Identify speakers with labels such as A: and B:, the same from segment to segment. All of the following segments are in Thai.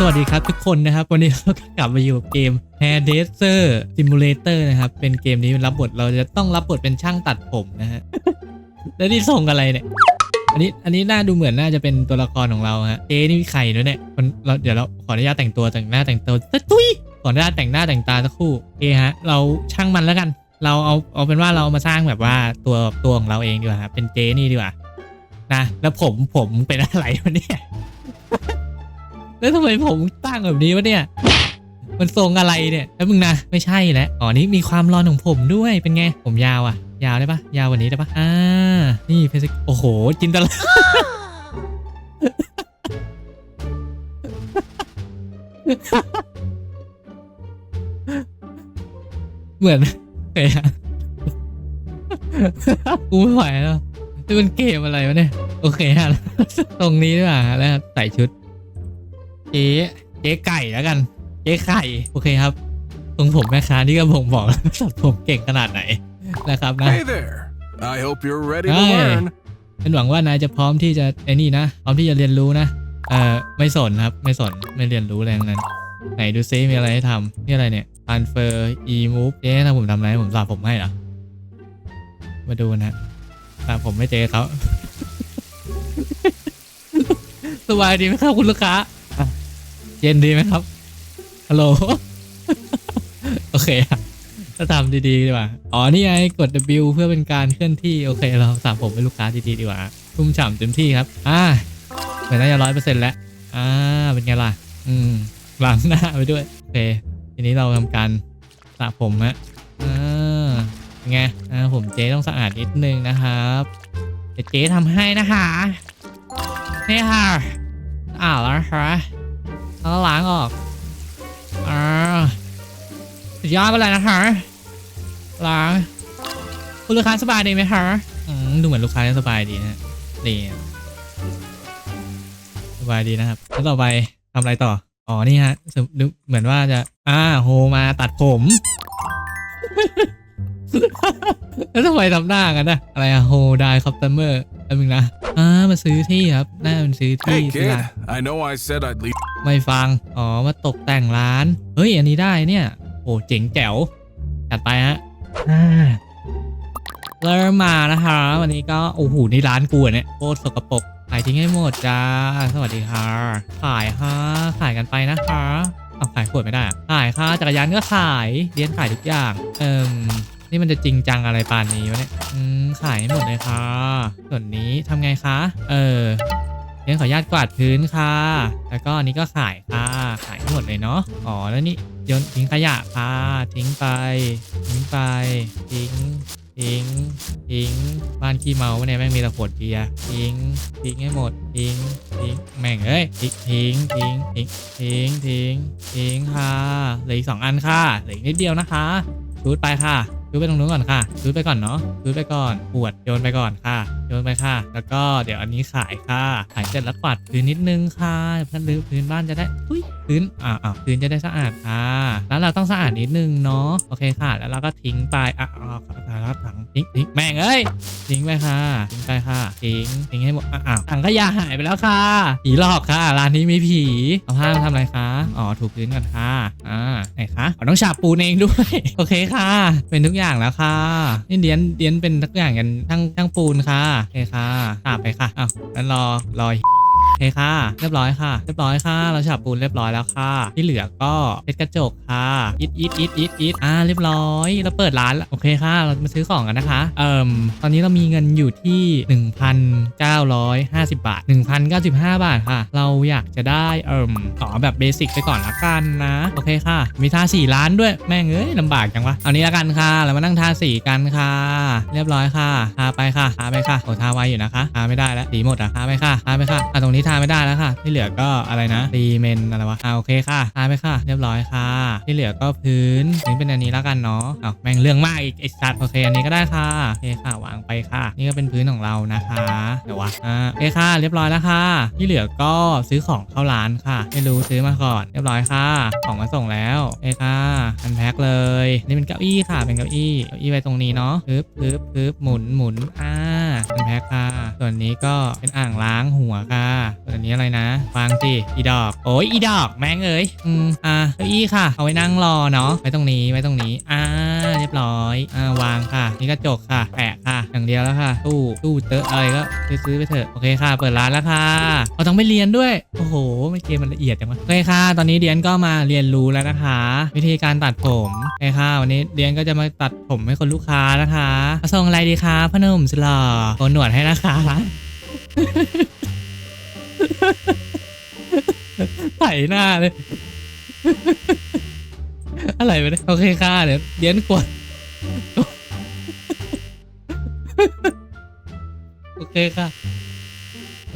A: สวัสดีครับทุกคนนะครับ วันนี้เราก็กลับมาอยู่กับเกม Hair Dresser Simulator นะครับ เป็นเกมนี้รับบทเราจะต้องรับบทเป็นช่างตัดผมนะฮะแล้วนี่ส่งอะไรเนี่ย อันนี้อันนี้น่าดูเหมือนน่าจะเป็นตัวละครของเราฮะเจนี่มีไข่ด้วยเนี่ยมันเราเดี๋ยวเราขออนุญาตแต่งตัวแต่งหน้าแต่งตัวตุ้ยขออนุญาตแต่งหน้าแต่งตาสักครู่โอเคฮะ เราช่างมันแล้วกัน เราเอาเอาเป็นว่าเรามาสร้างแบบว่าตัวตัวของเราเองดีกว่าเป็นเจนี่ดีกว่านะแล้วผมผมเป็นอะไรวะเนี่ย แล้วทำไมผมตั้งแบบนี้วะเนี่ย มันทรงอะไรเนี่ยแล้วมึงนะไม่ใช่แล้วอ๋อนี่มีความร้อนของผมด้วยเป็นไง ผมยาวอะ ยาวได้ปะยาวกว่านี้ได้ปะอ่านี่เพสิโอ้โห จินตลาเหมือนเฮ้ยกูไม่ไหวแล้วนี่มันเกมอะไรวะเนี่ย โอเคฮะตรงนี้ด้วยอะแล้วใส่ชุด จ๊เจ๊ไก่แล้วกัน เจ๊ไข่โอเคครับตรงผมแม่ค้านี่ก็บ่งบอกสัตว์ผมเก่งขนาดไหนนะครับนะ
B: Hey there. I hope you're ready to
A: Hi.
B: learn.
A: เป็นหวังว่านายจะพร้อมที่จะไอ้นี่นะพร้อมที่จะเรียนรู้นะเอ่อไม่สนครับไม่สนไม่เรียนรู้อะไรทั้งนั้น ไหนดูซิมีอะไรให้ทำนี่อะไรเนี่ย transfer e move เจ๊ถ้าผมทำอะไรผมสาผมให้เหรอมาดูนะสาผมไม่เจอเขาสบายดีไหมครับคุณลูกค้าอะ เย็นดีไหมครับ ฮัลโหล โอเคอะถ้าทำดีๆดีกว่า อ๋อ นี่ไงกด W เพื่อเป็นการเคลื่อนที่ โอเค เราสามผมให้ลูกค้าดีๆดีกว่าทุ่มฉ่ำเต็มที่ครับ อ่าเหมือนน่าจะร้อยเปอร์เซ็นต์แล้ว อ่า เป็นไงล่ะ อืมล้างหน้าไปด้วย โอเค ทีนี้เราทำการสระผมฮะ อ่าไง อ่า ผมเจ๊ต้องสะอาดนิดนึงนะครับเดี๋ยวเจ๊ทำให้นะคะนี่ค่ะอ่าแล้วนะคะ แล้วก็ล้างออกอ่าสุดยอดไปเลยนะคะล้างคุณลูกค้าสบายดีไหมคะอืมดูเหมือนลูกค้าจะสบายดีนะดีสบายดีนะครับแล้วต่อไปทำอะไรต่อ อ๋อ นี่ฮะ เหมือนว่าจะ อ่า โฮมาตัดผม แล้วทำไมทำหน้ากันนะ อะไรอะโฮได้คัพเตอร์ แป๊บนึงนะอ่ามาซื้อที่ครับน่ามันซื้อที่
B: Hey,
A: ซื้อ
B: kid.
A: ร้าน
B: I know I said I'd leave.
A: ไม่ฟัง อ๋อ มาตกแต่งร้าน เฮ้ย อันนี้ได้เนี่ย โอ้ เจ๋งแจ๋ว จัดไปฮะอ่าเริ่มมานะคะ วันนี้ก็ โอ้โหนี่ร้านกูอะเนี่ยโคตรสกปรก ขายทิ้งให้หมดจ้า สวัสดีค่ะ ขายค่ะขายกันไปนะคะ เอาขายขวดไม่ได้อะขายค่ะ จักรยานก็ขายเรียนขายทุกอย่าง เอิ่ม นี่มันจะจริงจังอะไรปานนี้วะเนี่ยอืมขายให้หมดเลยค่ะ ส่วนนี้ทำไงคะ เออเรียนขออนุญาตกวาดพื้นค่ะ แล้วก็อันนี้ก็ขายค่ะ ขายหมดเลยเนาะ อ๋อ แล้วนี่โยนทิ้งขยะค่ะ ทิ้งไป ทิ้งไป ทิ้ง ทิ้ง ทิ้ง บ้านขี้เมาเนี่ยแม่งมีแต่ขวดเบียร์ทิ้ง ทิ้งให้หมด ทิ้ง ทิ้ง แม่งเอ้ยทิ้ง ทิ้ง ทิ้ง ทิ้ง ทิ้ง ทิ้งค่ะ เหลืออีกสองอันค่ะ เหลืออีกนิดเดียวนะคะชูดไปค่ะื้อไปตรงนู้นก่อนค่ะ ซื้อไปก่อนเนาะซื้อไปก่อนปวดโยนไปก่อนค่ะโยนไปค่ะ แล้วก็เดี๋ยวอันนี้ขายค่ะ ขายเสร็จแล้วกวาดพื้นนิดนึงค่ะเพื่อนรื้อพื้นบ้านจะได้อุ้ย พื้นอ่าอ่าพื้นจะได้สะอาดค่ะแล้วเราต้องสะอาดนิดนึงเนาะโอเคค่ะ แล้วเราก็ทิ้งไปอะอ่าล้วถังทิ้งทิ้งแม่งเอ้ยทิ้งไปค่ะทิ้งไปค่ะทิ้งทิ้งให้หมดอะอ้าถังขยะหายไปแล้วค่ะผีหลอกค่ะร้านนี้มีผีเอาผ้ามาทำอะไรคะอ๋อถูพื้นกันค่ะอ่าไหนคะอ๋อต้องฉาบปูนเองด้วยโอเคค่ะ เป็นทุกอย่างแล้วค่ะนี่เดียนเดียนเป็นทุกอย่างกันทั้งทั้งปูนค่ะโอเคค่ะฉาบไปค่ะอ้าวงั้นรอรอโอ เคค่ะ เรียบร้อยค่ะ เรียบร้อยค่ะ เราฉาบปูนเรียบร้อยแล้วค่ะ ที่เหลือก็เพชรกระจกค่ะอิดอิดอิดอิดอิดอ่าเรียบร้อยเราเปิดร้านแล้วโอเคค่ะ เรามาซื้อของกันนะคะเอ่มตอนนี้เรามีเงินอยู่ที่ 1,950 บาท 1,095 บาทค่ะ เราอยากจะได้เอ่มขอแบบเบสิกไปก่อนละกันนะ โอเคค่ะ มีทาสีร้านด้วยแม่งเอ้ยลำบากจังวะเอานี้ละกันค่ะเรามานั่งทาสีกันค่ะ เรียบร้อยค่ะทาไปค่ะทาไปค่ะโอ้ทาไวอยู่นะคะทาไม่ได้แล้วสีหมดอะทาไปค่ะทาไปค่ะอะตรงนี้ทาไม่ได้แล้วค่ะ ที่เหลือก็อะไรนะรีเมนอะไรวะอ่าโอเคค่ะทาไปค่ะ เรียบร้อยค่ะ ที่เหลือก็พื้นพื้นเป็นอันนี้แล้วกันเนาะอ้าวแม่งเรื่องมากอีกไอ้สัตว์โอเคอันนี้ก็ได้ค่ะโอเคค่ะวางไปค่ะ นี่ก็เป็นพื้นของเรานะคะเดี๋ยววะอ่าโอเคค่ะ เรียบร้อยแล้วค่ะ ที่เหลือก็ซื้อของเข้าร้านค่ะ ไม่รู้ซื้อมาก่อน เรียบร้อยค่ะ ของมาส่งแล้วโอเคค่ะอันแพ็คเลยนี่เป็นเก้าอี้ค่ะเป็นเก้าอี้เก้าอี้ไว้ตรงนี้เนาะปึ๊บปึ๊บปึ๊บหมุนหมุนอ่า เป็นแพ็คค่ะ ส่วนนี้ก็เป็นอ่างล้างหัวค่ะส่วนนี้อะไรนะวางสิอีดอก โอ้ยอีดอกแม่งเอ้ยอืมอะเก้าอี้ค่ะ เอาไว้นั่งรอเนาะไว้ตรงนี้ไว้ตรงนี้อ่า รียบร้อยอ่าวางค่ะ นี่กระจกค่ะ แปะค่ะ อย่างเดียวแล้วค่ะ ตู้ตู้เตอะอะไรก็ซื้อไปเถอะ โอเคค่ะ เปิดร้านแล้วค่ะเราต้องไปเรียนด้วย โอ้โหไม่เกมมันละเอียดจังวะโอเคค่ะ ตอนนี้เดียนก็มาเรียนรู้แล้วนะคะ วิธีการตัดผมโอเคค่ะ วันนี้เดียนก็จะมาตัดผมให้คนลูกค้านะคะเอาทรงอะไรดีคะพ่อหนุ่มสุดหล่อโกนหนวดให้นะคะไถหน้าเลย อะไรไปเนี่ยโอเคค่ะเดี๋ยวเดียนกดโอเคค่ะ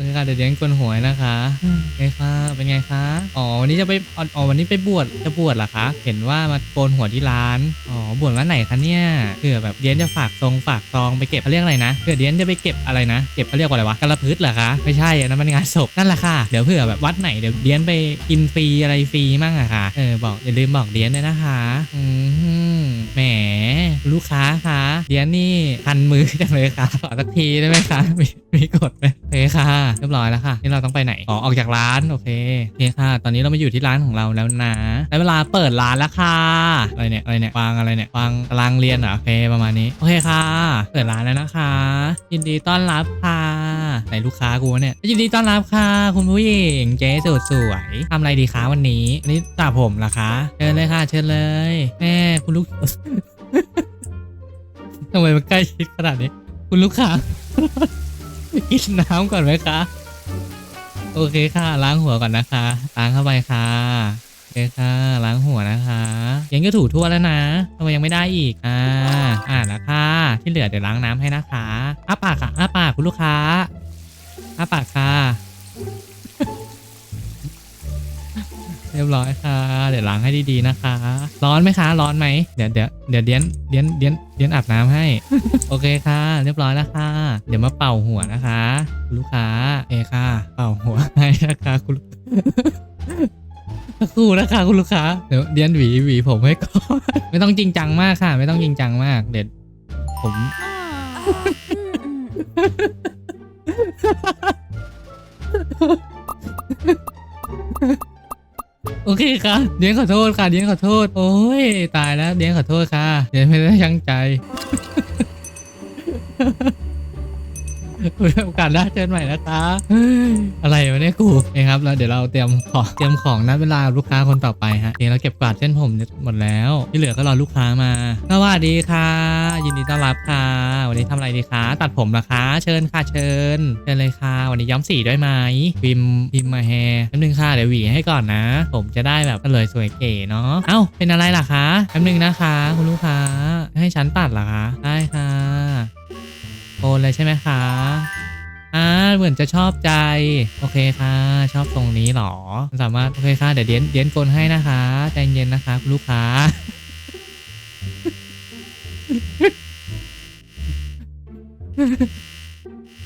A: อเคค่ะเดี๋ยวเดียนกวนหัวนะคะโอเคค่ะเป็นไงคะอ๋อวันนี้จะไปอ๋ออ๋อวันนี้ไปบวชจะบวชเหรอคะ เห็นว่ามาโกนหัวที่ร้านอ๋อบวชวันไหนคะเนี่ยเผื่อแบบเดียนจะฝากทรงฝากซองไปเก็บเขาเรียกอะไรนะเผื่อเดียนจะไปเก็บอะไรนะเก็บเขาเรียกว่าอะไรวะกระพืชเหรอคะไม่ใช่อันนั้นมันงานศพนั่นแหละค่ะเดี๋ยวเผื่อแบบวัดไหนเดี๋ยวเดียนไปกินฟรีอะไรฟรีมั่งอะค่ะเออบอกอย่าลืมบอกเดียนด้วยนะคะอืมแหม ลูกค้าคะเดียนนี่พันมือจังเลยค่ะขอสักทีได้ไหมคะมีมีกดไหมโอเคค่ะ เรียบร้อยแล้วค่ะ นี่เราต้องไปไหนอ๋อออกจากร้านโอเคโอเคค่ะ ตอนนี้เรามาอยู่ที่ร้านของเราแล้วนะได้เวลาเปิดร้านแล้วค่ะอะไรเนี่ยอะไรเนี่ยวางอะไรเนี่ยวางตารางเรียนเหรอโอเคประมาณนี้โอเคค่ะ เปิดร้านแล้วนะคะ ยินดีต้อนรับค่ะไหนลูกค้ากูเนี่ยยินดีต้อนรับค่ะ คุณผู้หญิงเจ๊สุดสวยทำอะไรดีคะวันนี้นนี้ตัดผมเหรอคะเชิญเลยค่ะ เชิญเลยแม่คุณลูก ทำไมมันใกล้ชิดขนาดนี้ คุณลูกค้ากินน้ำก่อนไหมคะ โอเคค่ะ ล้างหัวก่อนนะคะ ล้างเข้าไปค่ะโอเคค่ะ ล้างหัวนะคะ ยังก็ถูทั่วแล้วนะทำไมยังไม่ได้อีก อ่า อ่านแล้วค่ะที่เหลือเดี๋ยวล้างน้ำให้นะคะอ้าปากค่ะอ้าปากคุณลูกค้าอ้าปากค่ะ เรียบร้อยค่ะ เดี๋ยวล้างให้ดีๆนะคะ ร้อนไหมคะ ร้อนไหมเดี๋ยวเดี๋ยวเดี๋ยวเดียนเดียนเดียนเดียนอาบน้ำให้ โอเคค่ะ เรียบร้อยแล้วค่ะ เดี๋ยวมาเป่าหัวนะคะคุณลูกค้าโอเคค่ะ เป่าหัวให้นะคะคุณลูกสักครู่นะคะคุณลูกค้า เดี๋ยวเดียนหวีหวีผมให้ก่อน ไม่ต้องจริงจังมากค่ะ ไม่ต้องจริงจังมากเดี๋ยวผม อเคค่ะเดียนขอโทษค่ะเดียนขอโทษ โอ้ยตายแล้วเดียนขอโทษค่ะเดียนไม่ได้ชั่งใจ โอกาสหน้าเจอกันใหม่นะคะอะไรวะเนี่ยกูนะครับแล้วเดี๋ยวเราเตรียมของเตรียมของนัดเวลาลูกค้าคนต่อไปฮะเดี๋ยวเราเก็บกวาดเส้นผมหมดแล้วที่เหลือก็รอลูกค้ามาสวัสดีค่ะ ยินดีต้อนรับค่ะ วันนี้ทำอะไรดีคะตัดผมเหรอคะ เชิญค่ะเชิญเชิญเลยค่ะ วันนี้ย้อมสีด้วยไหมพิมพิมมาแฮร์แป๊บนึงค่ะเดี๋ยวหวีให้ก่อนนะ ผมจะได้แบบเลยสวยเก๋เนาะเอ้าเป็นอะไรล่ะคะแป๊บนึงนะคะ คุณลูกค้าให้ฉันตัดเหรอคะได้ค่ะ โอนเลยใช่ไหมคะอ่าเหมือนจะชอบใจ โอเคค่ะ ชอบตรงนี้หรอ สามารถ โอเคค่ะ เดี๋ยวเดียนเดียนโกนให้นะคะ ใจเย็นนะคะคุณลูกค้า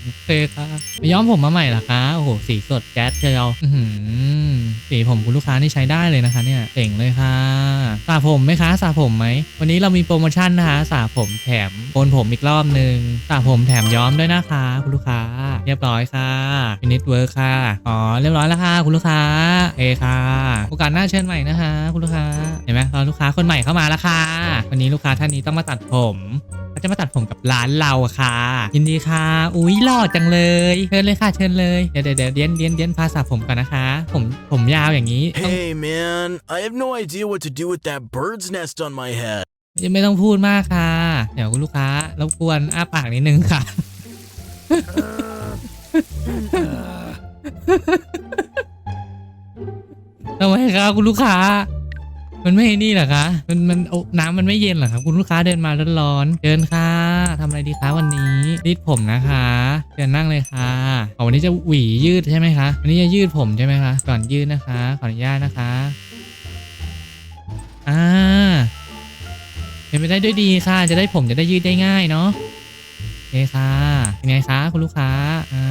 A: โอเคค่ะไปย้อมผมมาใหม่เหรอคะ โอ้โห สีสดแจ๊ดเชียวสีผมคุณลูกค้านี่ใช้ได้เลยนะคะ เนี่ยเจ๋งเลยค่ะ ระผมไหมคะสระผมไหม วันนี้เรามีโปรโมชั่นนะคะสระผมแถมโกนผมอีกรอบหนึ่งสระผมแถมย้อมด้วยนะคะคุณลูกค้า เรียบร้อยค่ะฟินิชเวิร์คค่ะ อ๋อ เรียบร้อยแล้วค่ะ คุณลูกค้าเอค่ะ โอกาสหน้าเชิญใหม่นะคะ คุณลูกค้า เห็นไหมตอนลูกค้าคนใหม่เข้ามาแล้วค่ะ วันนี้ลูกค้าท่านนี้ต้องมาตัดผม จะมาตัดผมกับร้านเราค่ะ ยินดีค่ะ อุ้ยหล่อจังเลยเชิญเลยค่ะเชิญเลยเดี๋ยวเดี๋ยวเดี๋ยวเดียนเดียนเดียนพาสระผมก่อนนะคะ ผมผมยาวอย่างนี้ต้อง
C: Hey man, I have no idea what to do with that bird's nest on my head.
A: ยังไม่ต้องพูดมากค่ะ เดี๋ยวคุณลูกค้ารบกวนอ้าปากนิดนึงค่ะ ทำไมครับคุณลูกค้า มันไม่นี่เหรอคะ มันมันโอ้น้ำมันไม่เย็นเหรอครับคุณลูกค้าเดินมาร้อนๆเดินค่ะทำอะไรดีคะวันนี้รีดผมนะคะเดินนั่งเลยค่ะเอาวันนี้จะหวียืดใช่ไหมคะวันนี้จะยืดผมใช่ไหมคะก่อนยืดนะคะ ขออนุญาตนะคะอ่าเป็นไปได้ด้วยดีค่ะ จะได้ผมจะได้ยืดได้ง่ายเนาะโอเคค่ะเป็นไงคะคุณลูกค้าอ่า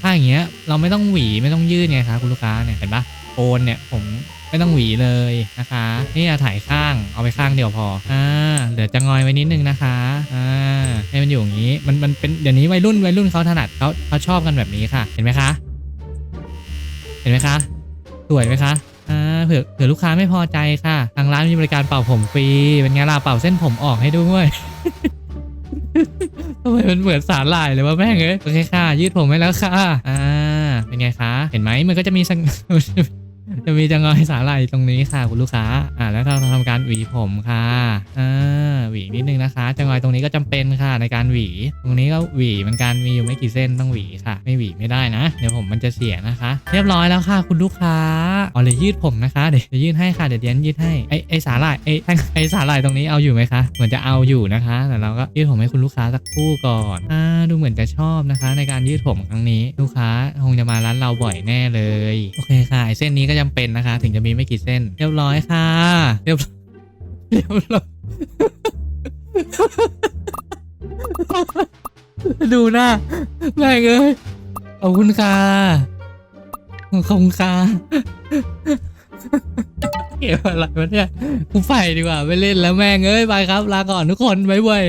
A: ถ้าอย่างเงี้ยเราไม่ต้องหวีไม่ต้องยืดไงคะคุณลูกค้าเนี่ยเห็นปะ โกนเนี่ยผมไม่ต้องหวีเลยนะคะ นี่อะถ่ายข้างเอาไปข้างเดียวพออ่าเหลือจะงอยไว้นิดนึงนะคะอ่าให้มันอยู่อย่างนี้มันมันเป็นเดี๋ยวนี้วัยรุ่นวัยรุ่นเขาถนัดเขาเขาชอบกันแบบนี้ค่ะ เห็นไหมคะ เห็นไหมคะสวยไหมคะอ่าเผื่อเผื่อลูกค้าไม่พอใจค่ะทางร้านมีบริการเป่าผมฟรีเป็นไงล่ะเป่าเส้นผมออกให้ด้วยทำไมมันเหมือนสาหร่ายเลยวะแม่งเอ้ยโอเคค่ะ ยืดผมไว้แล้วค่ะ อ่า เป็นไงคะ เห็นไหมมันก็จะมีสัง จะมีจังงอยสาหร่ายตรงนี้ค่ะคุณลูกค้า อ่าแล้วเราทำการหวีผมค่ะอ่าหวีนิดนึงนะคะ จังงอยตรงนี้ก็จำเป็นค่ะในการหวี ตรงนี้ก็หวีเหมันการมีอยู่ไม่กี่เส้นต้องหวีค่ะ ไม่หวีไม่ได้นะ เดี๋ยวผมมันจะเสียนะคะ เรียบร้อยแล้วค่ะ คุณลูกค้าอ๋อเลยยืดผมนะคะเดี๋ยวจะยืดให้ค่ะเดี๋ยวเดียนยืดให้ไอไอสาหร่ายไอไอ้ไอสาหร่ายตรงนี้เอาอยู่ไหมคะเหมือนจะเอาอยู่นะคะแต่เราก็ยืดผมให้คุณลูกค้าสักครู่ก่อนอ่าดูเหมือนจะชอบนะคะ ในการยืดผมครั้งนี้ ลูกค้าคงจะมาร้านเราบ่อยแน่เลยโอเคค่ะไอเส้นนี้ก็จำเป็นนะคะ ถึงจะมีไม่กี่เส้น เรียบร้อยค่ะ เรียบเรียบร้อยดูหน้าแม่งเอ้ยขอบคุณค่ะขอบคุณค่ะเกี่ยวอะไรวะเนี่ยกูไปดีกว่า ไม่เล่นแล้วแม่งเอ้ย ไปครับ ลาก่อนทุกคนบ๊ายบาย